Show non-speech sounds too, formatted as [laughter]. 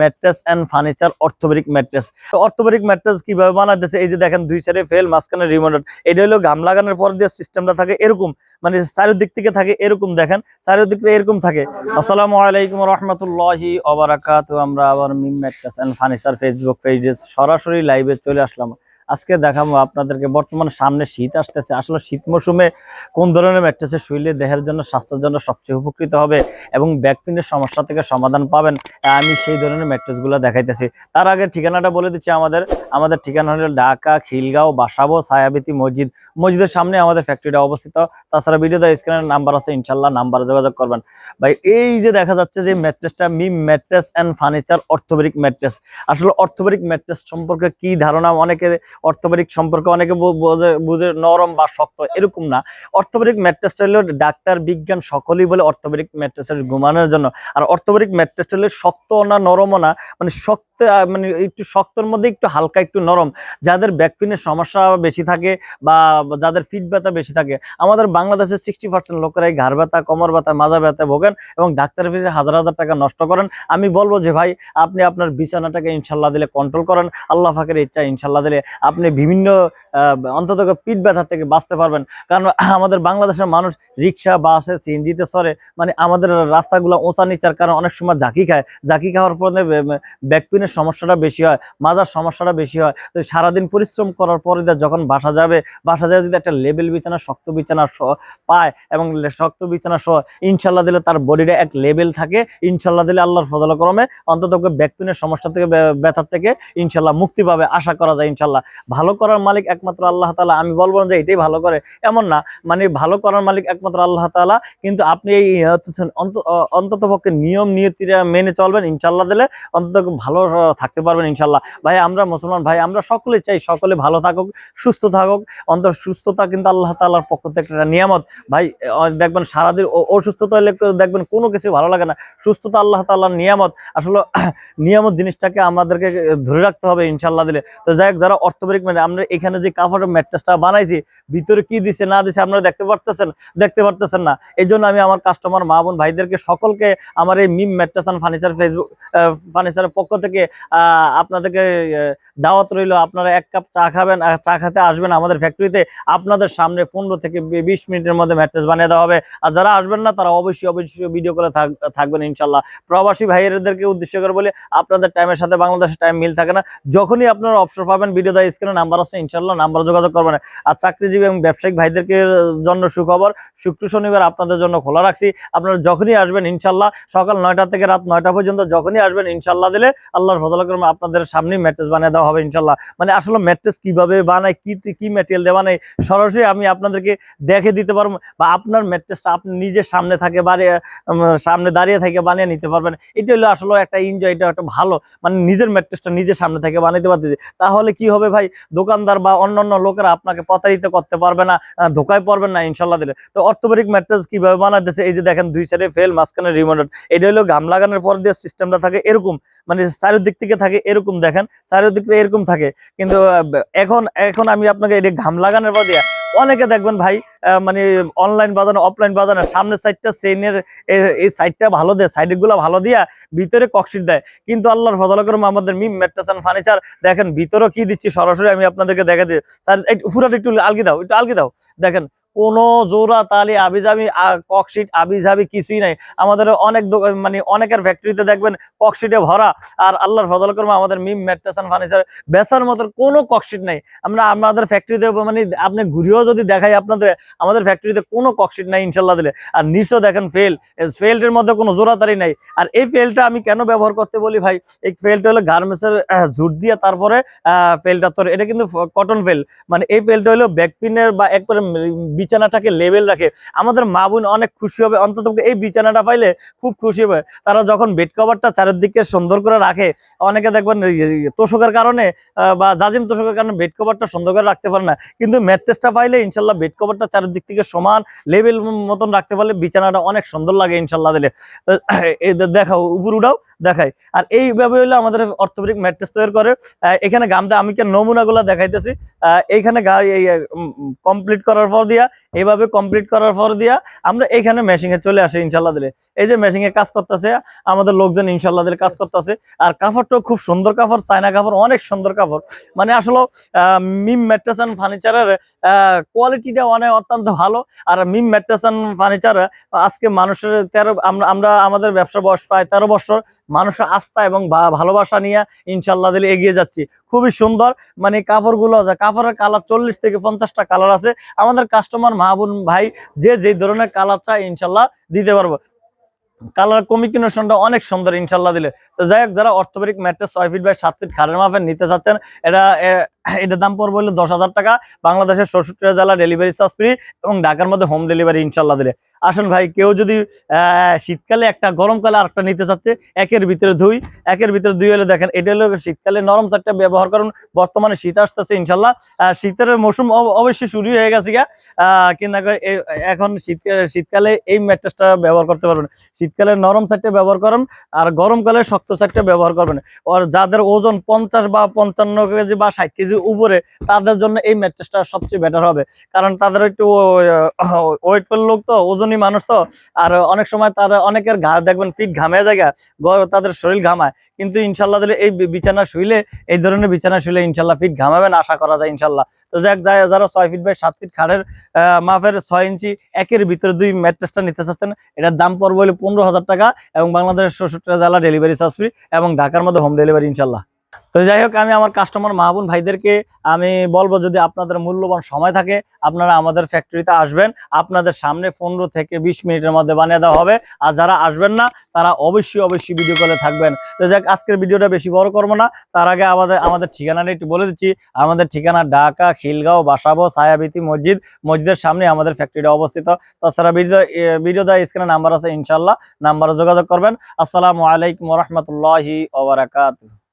Mattress and furniture mattress mattress কীভাবে বানাতেছে এই যে দেখেন, দুই সাইডে ফেল মাঝখানে এটা হলো গাম লাগানোর পর যে সিস্টেমটা থাকে, এরকম। মানে চারিদিক থেকে থাকে, এরকম দেখেন। চারিদিক থেকে এরকম থাকে। আসসালামু আলাইকুম রহমতুল্লাহি অবরাকাত আমরা আবার Mim mattress and furniture Facebook পেজে সরাসরি লাইভে চলে আসলাম। আজকে দেখাবো আপনাদেরকে। বর্তমান সামনে শীত আসতেছে। আসলে শীত মৌসুমে কোন ধরনের ম্যাট্রেসে শুইলে দেহের জন্য, স্বাস্থ্যের জন্য সবচেয়ে উপকৃত হবে এবং ব্যাকপিনের সমস্যা থেকে সমাধান পাবেন আমি সেই ধরনের ম্যাট্রেসগুলো দেখাইতেছি। তার আগে ঠিকানাটা বলে দিচ্ছি আমাদের। আমাদের ঠিকানা হলো ঢাকা, খিলগাঁও, বাসাবো, ছায়াবিতি মসজিদ। মসজিদের সামনে আমাদের ফ্যাক্টরিটা অবস্থিত। তাছাড়া ভিডিওতে স্ক্রিনের নাম্বার আছে ইনশাল্লাহ নাম্বারে যোগাযোগ করবেন। ভাই, এই যে দেখা যাচ্ছে যে ম্যাট্রেসটা me mattress and furniture orthopaedic mattress আসলে অর্থোপেডিক ম্যাট্রেস সম্পর্কে কি ধারণা? অনেকে অর্থোপেডিক সম্পর্কে অনেকে বোঝে নরম বা শক্ত, এরকম না। অর্থোপেডিক ম্যাট্রেসটা ডাক্তার, বিজ্ঞান সকলেই বলে অর্থোপেডিক ম্যাট্রেসের ঘুমানোর জন্য। আর অর্থোপেডিক ম্যাট্রেসটা হলে শক্ত না, নরমও না মানে শক্ত মানে একটু শক্তর মধ্যে একটু হালকা, একটু নরম। যাদের ব্যাকপিনের সমস্যা বেশি থাকে বা যাদের ফিট ব্যথা বেশি থাকে, আমাদের বাংলাদেশের সিক্সটি পার্সেন্ট লোকেরাই ঘাড় ব্যথা, কোমর ব্যথা, মাজা ব্যথা ভোগেন এবং ডাক্তারের ফিসে হাজার হাজার টাকা নষ্ট করেন। আমি বলব যে ভাই, আপনি আপনার বিছানাটাকে ইনশাল্লাহ দিলে কন্ট্রোল করেন। আল্লাহ ফাঁকের ইচ্ছা ইনশাল্লাহ দিলে আপনি বিভিন্ন অন্তত পিঠ ব্যথা থেকে বাঁচতে পারবেন। কারণ আমাদের বাংলাদেশের মানুষ রিক্সা, বাসে, সিএনজিতে সরে মানে আমাদের রাস্তাগুলো ওঁচা নিচার কারণে অনেক সময় ঝাঁকি খায়। ঝাঁকি খাওয়ার পরে ব্যাকপিনের সমস্যাটা বেশি হয়, মাজার সমস্যাটা বেশি হয়, তো সারাদিন পরিশ্রম করার পরে যখন বাসা যাবে বাসা যাবে যদি একটা লেবেল বিছানা, শক্ত বিছানা পায় এবং শক্ত বিছানা সহ ইনশাল্লাহ দিলে তার বডিটা এক লেভেল থাকে, ইনশাল্লাহ দিলে আল্লাহর ফজল ক্রমে অন্তত ব্যাকপিনের সমস্যা থেকে ব্যথার থেকে ইনশাল্লাহ মুক্তি পাবে আশা করা যায় ইনশাল্লাহ। ভালো করার মালিক একমাত্র আল্লাহ তালা আমি বলব যে এটাই ভালো করে, এমন না মানে ভালো করার মালিক একমাত্র আল্লাহ তাআলা, কিন্তু আপনি এই অন্তত পক্ষে নিয়ম নিয়তিরা মেনে চলবেন, ইনশাল্লাহ দিলে অন্তত ভালো আহ, থাকতে পারবেন ইনশাল্লাহ। ভাই আমরা মুসলমান ভাই আমরা সকলে চাই সকলে ভালো থাকুক সুস্থ থাকুক। অন্তর সুস্থতা কিন্তু আল্লাহ তাআলার পক্ষ থেকে একটা নিয়ামত। ভাই দেখবেন সারাদিন অসুস্থতা হলে দেখবেন কোনো কিছু ভালো লাগে না। সুস্থতা আল্লাহ তাআলার নিয়ামত। আসলে [clears throat] নিয়ামত জিনিসটাকে আমাদেরকে ধরে রাখতে হবে ইনশাল্লাহ দিলে। তো যাই হোক যারা অর্থোপেডিক মানে আমরা এখানে যে কাপড়ের ম্যাট্রেসটা বানাইছি ভিতরে কি দিছে না দিছে আপনারা দেখতে পারতেছেন দেখতে পারতেছেন না। এই জন্য আমি আমার কাস্টমার মা বোন ভাইদেরকে সকলকে আমার এই Mim mattress and furniture Facebook ফার্নিচারের পক্ষ থেকে আপনাদেরকে দাওয়াত রইল, আপনারা এক কাপ চা খাবেন চা খেতে আসবেন আমাদের ফ্যাক্টরিতে আপনাদের সামনে পনেরো থেকে বিশ মিনিটের মধ্যে ম্যাট্রেস বানিয়ে দেওয়া হবে। আর যারা আসবেন না, তারা অবশ্যই অবশ্যই ভিডিও করে থাকবেন ইনশাল্লাহ প্রবাসী ভাইয়েরদেরকে উদ্দেশ্য করে বলে, আপনাদের টাইমের সাথে বাংলাদেশের টাইম মিল থাকে না। যখনই আপনারা অবসর পাবেন ভিডিও দেয় স্ক্রিনে নাম্বার আছে ইনশাল্লাহ নাম্বার যোগাযোগ করবেন। আর চাকরিজীবী এবং ব্যবসায়িক ভাইদেরকে জন্য সুখবর, শুক্র শনিবার আপনাদের জন্য খোলা রাখছি। আপনারা যখনই আসবেন ইনশাল্লাহ সকাল নয়টা থেকে রাত নয়টা পর্যন্ত যখনই আসবেন ইনশাল্লাহ দিলে আল্লাহর ফজল করবে আপনাদের সামনেই ম্যাট্রেস বানিয়ে দেওয়া হবে ইনশাল্লাহ। মানে আসলে ম্যাট্রেস কীভাবে বানায়, কি কি ম্যাটেরিয়াল দিয়ে বানায়, সরাসরি আমি আপনাদেরকে দেখে দিতে পারব বা আপনার ম্যাট্রেসটা আপনি নিজের সামনে থাকে বাড়িয়ে সামনে দাঁড়িয়ে থেকে বানিয়ে নিতে পারবেন। এটা হলো আসলে একটা এনজয় এটা একটা ভালো। মানে নিজের ম্যাট্রেসটা নিজের সামনে থেকে বানাইতে পারতেছি। তাহলে কি হবে ভাই? দোকানদার বা অন্যান্য লোকেরা আপনাকে প্রতারিত করতে পারবে না ধোকায় পড়বেন না ইনশাল্লাহ দিলে। তো অর্থোপেডিক ম্যাট্রেস কীভাবে বানাইতেছে, এই যে দেখেন দুই সাইডে ফেল মাঝখানে রিমোটেড এটা হলো গাম লাগানোর পর দিয়ে সিস্টেমটা থাকে এরকম। মানে চারিদিক থেকে থাকে এরকম দেখেন চারিদিক থেকে এরকম থাকে। কিন্তু এখন এখন আমি আপনাকে এটা ঘাম লাগানোর পর দিয়া, অনেকে দেখবেন ভাই মানে অনলাইন বাজানো অফলাইন বাজানো, সামনের সাইডটা চেইনের এই সাইডটা ভালো দেয় সাইডগুলো ভালো দিয়া ভিতরে ককশিট দেয়। কিন্তু আল্লাহর ফজল করম, আমাদের মিম মেট্রাসান ফার্নিচার দেখেন ভিতরেও কি দিচ্ছি সরাসরি আমি আপনাদেরকে দেখে দিই। স্যার একটু আলগি দাও, একটু আলগি দাও। দেখেন কোনো জোড়া তালি আবিজাবি ককশিট আবিজাবি কিছুই নাই। আমাদের অনেক মানে অনেকের ফ্যাক্টরিতে দেখবেন ককশিটে ভরা। আর আল্লাহর ফজল করম, আমাদের মিম মেট্রাসান ফার্নিচার, বেসার মতো কোনো ককশিট নাই। আমরা, আমাদের ফ্যাক্টরিতে মানে আপনি ঘুরেও যদি দেখাই আপনাদের, আমাদের ফ্যাক্টরিতে কোনো ককশিট নাই ইনশাল্লাহ দিলে। আর নিচেও দেখেন ফেল ফেল্টের মধ্যে কোনো জোড়াতারি নাই। আর এই ফেলটা আমি কেন ব্যবহার করতে বলি ভাই? এই ফেলটা হলো গার্মেন্টসের ঝুট দিয়ে তারপরে ফেলটা তোর, এটা কিন্তু কটন ফেল মানে এই ফেলটা হলো ব্যাকপিনের বা একবারে বিছানাটাকে লেভেল রাখে। আমাদের মা বোন অনেক খুশি হবে। অন্তত এই বিছানাটা পাইলে খুব খুশি হবে। তারা যখন বেড কভারটা চারিদিকে সুন্দর করে রাখে, অনেকে দেখবেন তোষকের কারণে বা জাজিম তোষকের কারণে বেড কভারটা সুন্দর করে রাখতে পারে না। কিন্তু ম্যাট্রেসটা পাইলে ইনশাল্লাহ বেড কভারটা চারিদিক থেকে সমান লেভেল মতন রাখতে পারলে বিছানাটা অনেক সুন্দর লাগে ইনশাল্লাহ দিলে। দেখাও, উপর উঠাও, দেখাই। আর এইভাবে হইলে আমাদের অর্থোপেডিক ম্যাট্রেস তৈরি করে। এখানে গামতে আমি কে নমুনাগুলো দেখাইতেছি? এইখানে কমপ্লিট করার পর দিয়া এইভাবে কমপ্লিট করার পর দিয়া আমরা এখানে মেশিনে চলে আসি ইনশাল্লাহ দিলে। এই যে মেশিনে কাজ করতেছে, আমাদের লোকজন ইনশাল্লাহ দিলে কাজ করতেছে। আর কাপড়টাও খুব সুন্দর কাপড়, চায়না কাপড়, অনেক সুন্দর কাপড়। মানে আসলে মিম ম্যাট্রেস অ্যান্ড ফার্নিচারের কোয়ালিটিটা অনেক অত্যন্ত ভালো। আর মিম ম্যাট্রেস অ্যান্ড ফার্নিচার, আজকে মানুষের তেরো, আমরা আমরা আমাদের ব্যবসা বয়স প্রায় তেরো বছর। মানুষের আস্থা এবং ভালোবাসা নিয়ে ইনশাল্লাহ দিলে এগিয়ে যাচ্ছি। খুবই সুন্দর। মানে কাপড়গুলো আছে, কাপড়ের কালার চল্লিশ থেকে পঞ্চাশটা কালার আছে। আমাদের কাস্টমার মাহবুন ভাই যে যে ধরনের কালার চায় ইনশাল্লাহ দিতে পারব। কালার কমিউনিকেশনটা অনেক সুন্দর ইনশাল্লাহ দিলে। তো যাই হোক, যারা অর্থোপেডিক ম্যাট্রেস ছয় ফিট বাই সাত ফিট খারের মাপের নিতে চাচ্ছেন, এটা এটার দাম পড়বে হলো দশ হাজার টাকা। বাংলাদেশের ষষ্ঠী জেলা ডেলিভারি চার্জ ফ্রি এবং ঢাকার মধ্যে হোম ডেলিভারি ইনশাল্লাহ দিলে আসুন ভাই, কেউ যদি শীতকালে একটা, গরমকালে আরেকটা নিতে চাচ্ছে, একের ভিতরে দুই, একের ভিতরে দুই হলে দেখেন, এটা হলো শীতকালে নরম চারটা ব্যবহার করুন। বর্তমানে শীত আসতেছে ইনশাল্লাহ শীতের মৌসুম অব- অবশ্যই শুরু হয়ে গেছে গা কিন্তু এখন শীতকালে শীতকালে এই ম্যাট্রেসটা ব্যবহার করতে পারবেন। শীতকালে নরম চারটে ব্যবহার করেন আর গরমকালে শক্ত চারটে ব্যবহার করবেন। আর যাদের ওজন পঞ্চাশ বা পঞ্চান্ন কেজি বা ষাট কেজি উপরে, তাদের জন্য এই ম্যাট্রেসটা সবচেয়ে বেটার হবে। কারণ তাদের একটু ওয়েটফুল লোক তো, ওজনই মানুষ তো। আর অনেক সময় তারা অনেকের ঘা, দেখবেন পিঠ ঘামে জায়গা তাদের শরীর ঘামায়। কিন্তু ইনশাল্লাহ দিলে এই বিছানা শুইলে, এই ধরনের বিছানা শুইলে ইনশাল্লাহ পিঠ ঘামাবেন আশা করা যায় ইনশাল্লাহ। তো যাক যায় যারা ছয় ফিট বাই সাত ফিট খাড়ের মাপের ছয় ইঞ্চি একের ভিতরে দুই ম্যাট্রেসটা নিতে চাচ্ছেন, এটার দাম পড়বে হলো পনেরো হাজার টাকা এবং বাংলাদেশের ষষ্ঠটা জেলা ডেলিভারি চার্জ ফ্রি এবং ঢাকার মধ্যে হোম ডেলিভারি ইনশাল্লাহ। তো যাই হোক, আমি আমার কাস্টমার মাহবুন ভাইদেরকে আমি বলব যদি আপনাদের মূল্যবান সময় থাকে, আপনারা আমাদের ফ্যাক্টরিতে আসবেন। আপনাদের সামনে পনেরো থেকে বিশ মিনিটের মধ্যে বানিয়ে দেওয়া হবে। আর যারা আসবেন না, তারা অবশ্যই অবশ্যই ভিডিও কলে থাকবেন। তো যাক আজকের ভিডিওটা বেশি বড় করব না। তার আগে আমাদের আমাদের ঠিকানাটা একটু বলে দিচ্ছি। আমাদের ঠিকানা ঢাকা, খিলগাঁও, বাসাবো, ছায়াবিতি মসজিদ। মসজিদের সামনে আমাদের ফ্যাক্টরিটা অবস্থিত। তাছাড়া ভিডিও ভিডিও দেওয়া স্ক্রিনে নাম্বার আছে ইনশাল্লাহ নাম্বারে যোগাযোগ করবেন। আসসালামু আলাইকুম রহমতুল্লাহি ওবরাকাতুহ